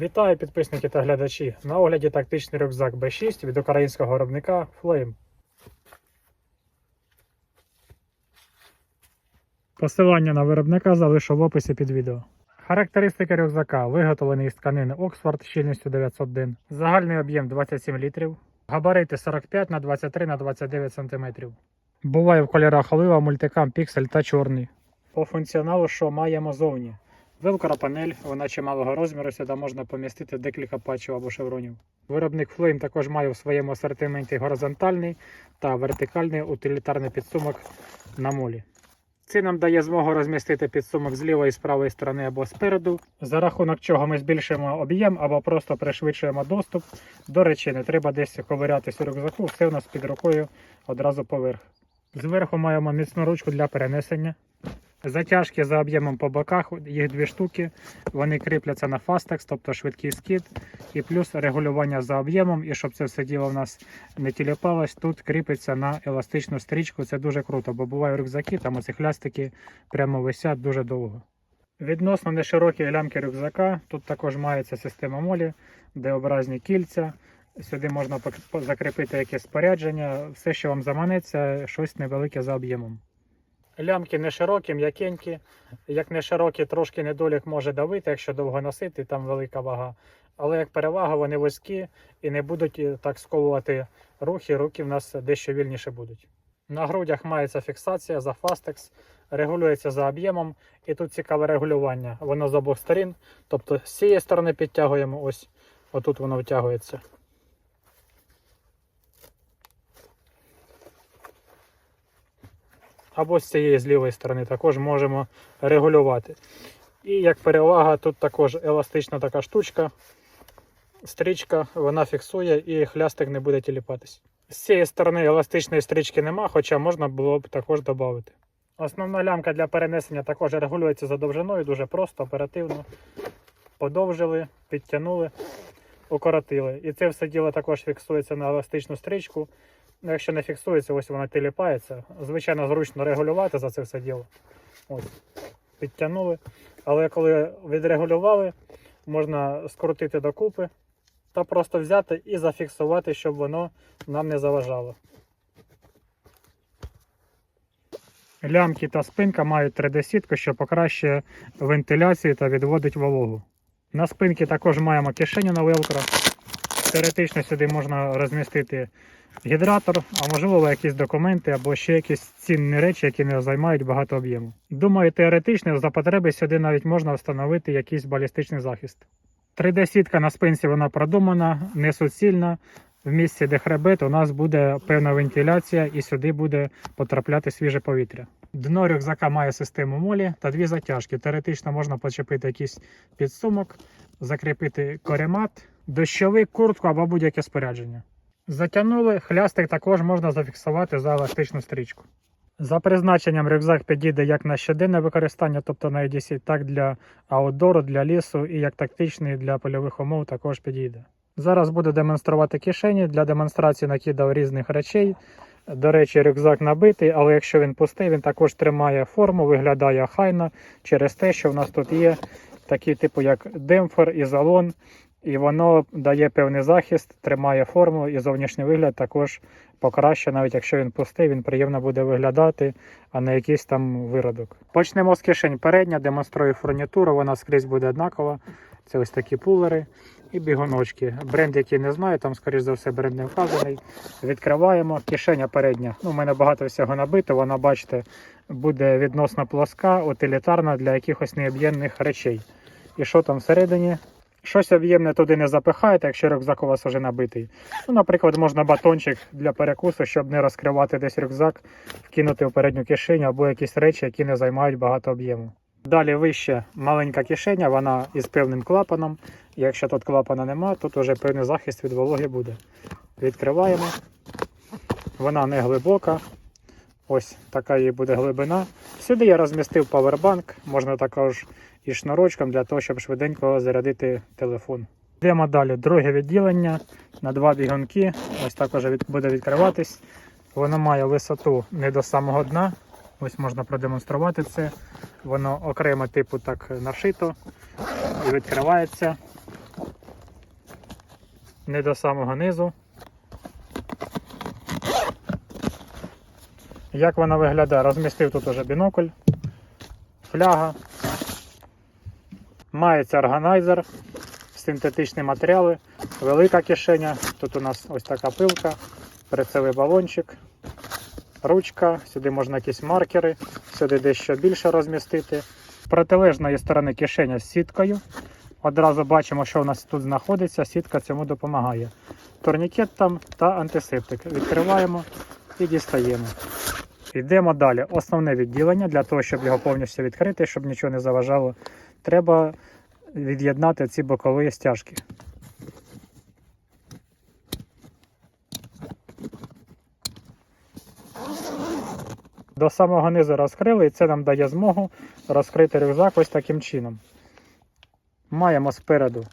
Вітаю підписники та глядачі. На огляді тактичний рюкзак B6 від українського виробника Flame. Посилання на виробника залишу в описі під відео. Характеристики рюкзака виготовлений із тканини Oxford щільністю 900 дин. Загальний об'єм 27 літрів. Габарити 45 на 23 на 29 см. Буває в кольорах олива, мультикам, піксель та чорний. По функціоналу, що маємо зовні. Велкора панель, вона чималого розміру, сюди можна помістити декілька патчів або шевронів. Виробник Flame також має в своєму асортименті горизонтальний та вертикальний утилітарний підсумок на молі. Це нам дає змогу розмістити підсумок з лівої і з правої сторони або спереду, за рахунок чого ми збільшуємо об'єм або просто пришвидшуємо доступ. До речі, не треба десь ковирятись у рюкзаку, все у нас під рукою одразу поверх. Зверху маємо міцну ручку для перенесення. Затяжки за об'ємом по боках, їх дві штуки. Вони кріпляться на Fastex, тобто швидкий скид, і плюс регулювання за об'ємом. І щоб це все діло в нас не тіліпалось, тут кріпиться на еластичну стрічку. Це дуже круто, бо бувають рюкзаки, там оці хлястики прямо висять дуже довго. Відносно неширокі лямки рюкзака, тут також мається система молі, де образні кільця. Сюди можна закріпити якесь спорядження, все, що вам заманеться, щось невелике за об'ємом. Лямки не широкі, м'якенькі. Як не широкі, трошки недолік може давити, якщо довго носити, там велика вага. Але як перевага, вони вузькі і не будуть е, так сковувати рухи, руки в нас дещо вільніше будуть. На грудях мається фіксація за Fastex, регулюється за об'ємом, і тут цікаве регулювання. Воно з обох сторін. Тобто з цієї сторони підтягуємо, ось отут воно витягується. Або з цієї з лівої сторони також можемо регулювати. І як перевага, тут також еластична така штучка, стрічка, вона фіксує і хлястик не буде тіліпатись. З цієї сторони еластичної стрічки нема, хоча можна було б також додати. Основна лямка для перенесення також регулюється за довжиною, дуже просто, оперативно. Подовжили, підтягнули, укоротили. І це все діло також фіксується на еластичну стрічку. Ну, якщо не фіксується, ось вона тіліпається. Звичайно, зручно регулювати за це все діло. Ось, підтягнули. Але коли відрегулювали, можна скрутити докупи та просто взяти і зафіксувати, щоб воно нам не заважало. Лямки та спинка мають 3D-сітку, що покращує вентиляцію та відводить вологу. На спинці також маємо кишеню на велкро. Теоретично сюди можна розмістити гідратор, а можливо якісь документи або ще якісь цінні речі, які не займають багато об'єму. Думаю, теоретично за потреби сюди навіть можна встановити якийсь балістичний захист. 3D-сітка на спинці вона продумана, не суцільна. В місці, де хребет, у нас буде певна вентиляція і сюди буде потрапляти свіже повітря. Дно рюкзака має систему молі та дві затяжки. Теоретично можна почепити якийсь підсумок, закріпити коремат, дощовик, куртку або будь-яке спорядження. Затягнули, хлястик також можна зафіксувати за еластичну стрічку. За призначенням рюкзак підійде як на щоденне використання, тобто на EDC, так для аутдору, для лісу і як тактичний для польових умов також підійде. Зараз буду демонструвати кишені для демонстрації накидав різних речей. До речі, рюкзак набитий, але якщо він пустий, він також тримає форму, виглядає хайно через те, що в нас тут є такі типу як демпфер, ізолон, і воно дає певний захист, тримає форму і зовнішній вигляд також покращує, навіть якщо він пустий, він приємно буде виглядати, а не якийсь там виродок. Почнемо з кишень передня, демонструю фурнітуру, вона скрізь буде однакова. Це ось такі пулери і бігуночки. Бренд, який не знаю, там, скоріш за все, бренд не вказаний. Відкриваємо. Кишеня передня. Ну, у мене багато всього набито. Вона, бачите, буде відносно плоска, утилітарна для якихось необ'ємних речей. І що там всередині? Щось об'ємне туди не запихаєте, якщо рюкзак у вас вже набитий. Ну, наприклад, можна батончик для перекусу, щоб не розкривати десь рюкзак, вкинути в передню кишеню або якісь речі, які не займають багато об'єму. Далі вище маленька кишеня, вона із певним клапаном. Якщо тут клапана нема, тут вже певний захист від вологи буде. Відкриваємо. Вона не глибока. Ось така її буде глибина. Сюди я розмістив павербанк, можна також і шнурочком для того, щоб швиденько зарядити телефон. Йдемо далі. Друге відділення на два бігунки. Ось також буде відкриватись. Воно має висоту не до самого дна. Ось можна продемонструвати це. Воно окремо типу так нашито і відкривається. не до самого низу. Як вона виглядає? Розмістив тут уже бінокль, фляга. Мається органайзер, синтетичні матеріали, велика кишеня. Тут у нас ось така пилка, прицевий балончик, ручка, сюди можна якісь маркери, сюди дещо більше розмістити. З протилежної сторони кишеня з сіткою. Одразу бачимо, що у нас тут знаходиться, сітка цьому допомагає. Турнікет там та антисептик. Відкриваємо і дістаємо. Йдемо далі. Основне відділення для того, щоб його повністю відкрити, щоб нічого не заважало, треба від'єднати ці бокові стяжки. До самого низу розкрили, і це нам дає змогу розкрити рюкзак ось таким чином. Маємо спереду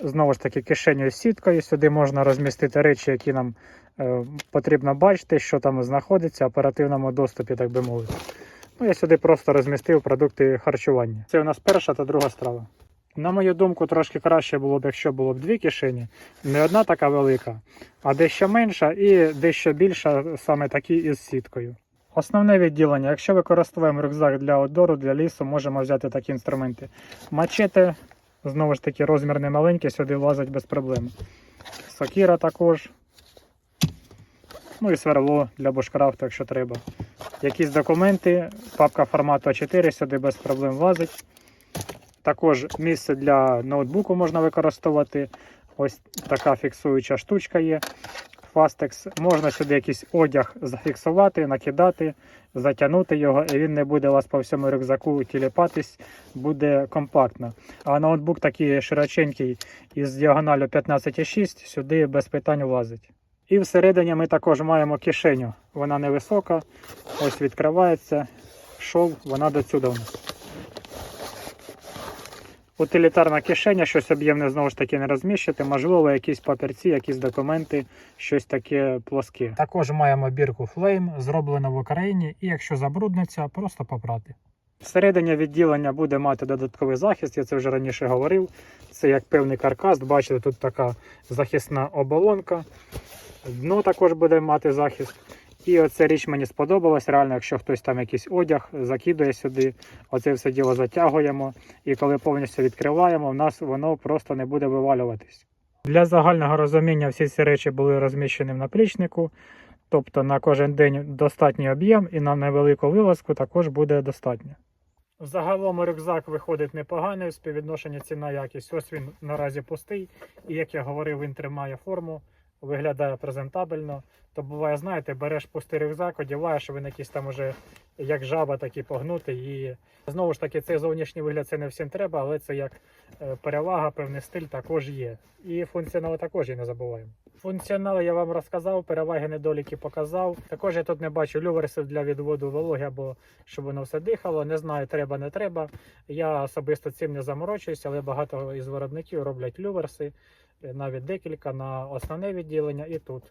знову ж таки кишеню з сіткою. Сюди можна розмістити речі, які нам потрібно бачити, що там знаходиться в оперативному доступі, так би мовити. Ну, я сюди просто розмістив продукти харчування. Це у нас перша та друга страва. На мою думку, трошки краще було б, якщо було б дві кишені. Не одна така велика, а дещо менша і дещо більша, саме такі із сіткою. Основне відділення. Якщо використовуємо рюкзак для одору, для лісу, можемо взяти такі інструменти. Мачете, знову ж таки, розмір не маленький, сюди влазить без проблем. Сокіра також. Ну і сверло для бушкрафту, якщо треба. Якісь документи, папка формату А4 сюди без проблем влазить. Також місце для ноутбуку можна використовувати. Ось така фіксуюча штучка є. Fastex. Можна сюди якийсь одяг зафіксувати, накидати, затягнути його, і він не буде у вас по всьому рюкзаку тіліпатись, буде компактно. А ноутбук такий широченький із діагоналю 15,6 сюди без питань влазить. І всередині ми також маємо кишеню. Вона невисока, ось відкривається, шов, вона до сюди. Утилітарна кишеня, щось об'ємне знову ж таки не розміщити, можливо, якісь папірці, якісь документи, щось таке плоске. Також маємо бірку Flame, зроблена в Україні, і якщо забрудниться, просто попрати. Всередині відділення буде мати додатковий захист, я це вже раніше говорив. Це як певний каркас. Бачите, тут така захисна оболонка. Дно також буде мати захист. І оця річ мені сподобалась. Реально, якщо хтось там якийсь одяг закидує сюди, оце все діло затягуємо. І коли повністю відкриваємо, в нас воно просто не буде вивалюватись. Для загального розуміння всі ці речі були розміщені в наплічнику. Тобто на кожен день достатній об'єм і на невелику вилазку також буде достатньо. Загалом рюкзак виходить непоганий, співвідношення ціна якість. Ось він наразі пустий. І як я говорив, він тримає форму, виглядає презентабельно. То буває, знаєте, береш пустий рюкзак, одягаєш, він якийсь там уже як жаба, такий погнутий. І знову ж таки, цей зовнішній вигляд це не всім треба, але це як е, перевага, певний стиль також є. І функціонал також є, не забуваємо. Функціонал я вам розказав, переваги, недоліки показав. Також я тут не бачу люверсів для відводу вологи або щоб воно все дихало. Не знаю, треба, не треба. Я особисто цим не заморочуюся, але багато із виробників роблять люверси, навіть декілька на основне відділення і тут.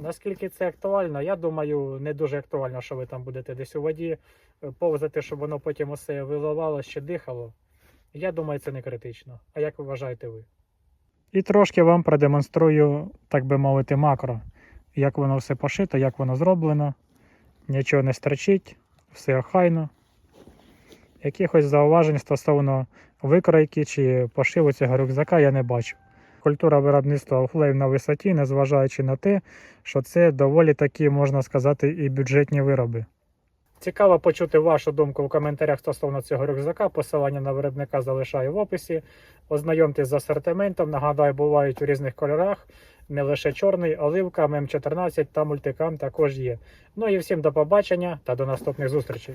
Наскільки це актуально, я думаю, не дуже актуально, що ви там будете десь у воді е, повзати, щоб воно потім усе виливало, ще дихало. Я думаю, це не критично. А як вважаєте ви? І трошки вам продемонструю, так би мовити, макро, як воно все пошито, як воно зроблено. Нічого не стерчить, все охайно. Якихось зауважень стосовно викройки чи пошиву цього рюкзака я не бачу. Культура виробництва офлейм на висоті, незважаючи на те, що це доволі такі, можна сказати, і бюджетні вироби. Цікаво почути вашу думку в коментарях стосовно цього рюкзака. Посилання на виробника залишаю в описі. Ознайомтесь з асортиментом. Нагадаю, бувають у різних кольорах. Не лише чорний, оливка, ММ14 та мультикам також є. Ну і всім до побачення та до наступних зустрічей.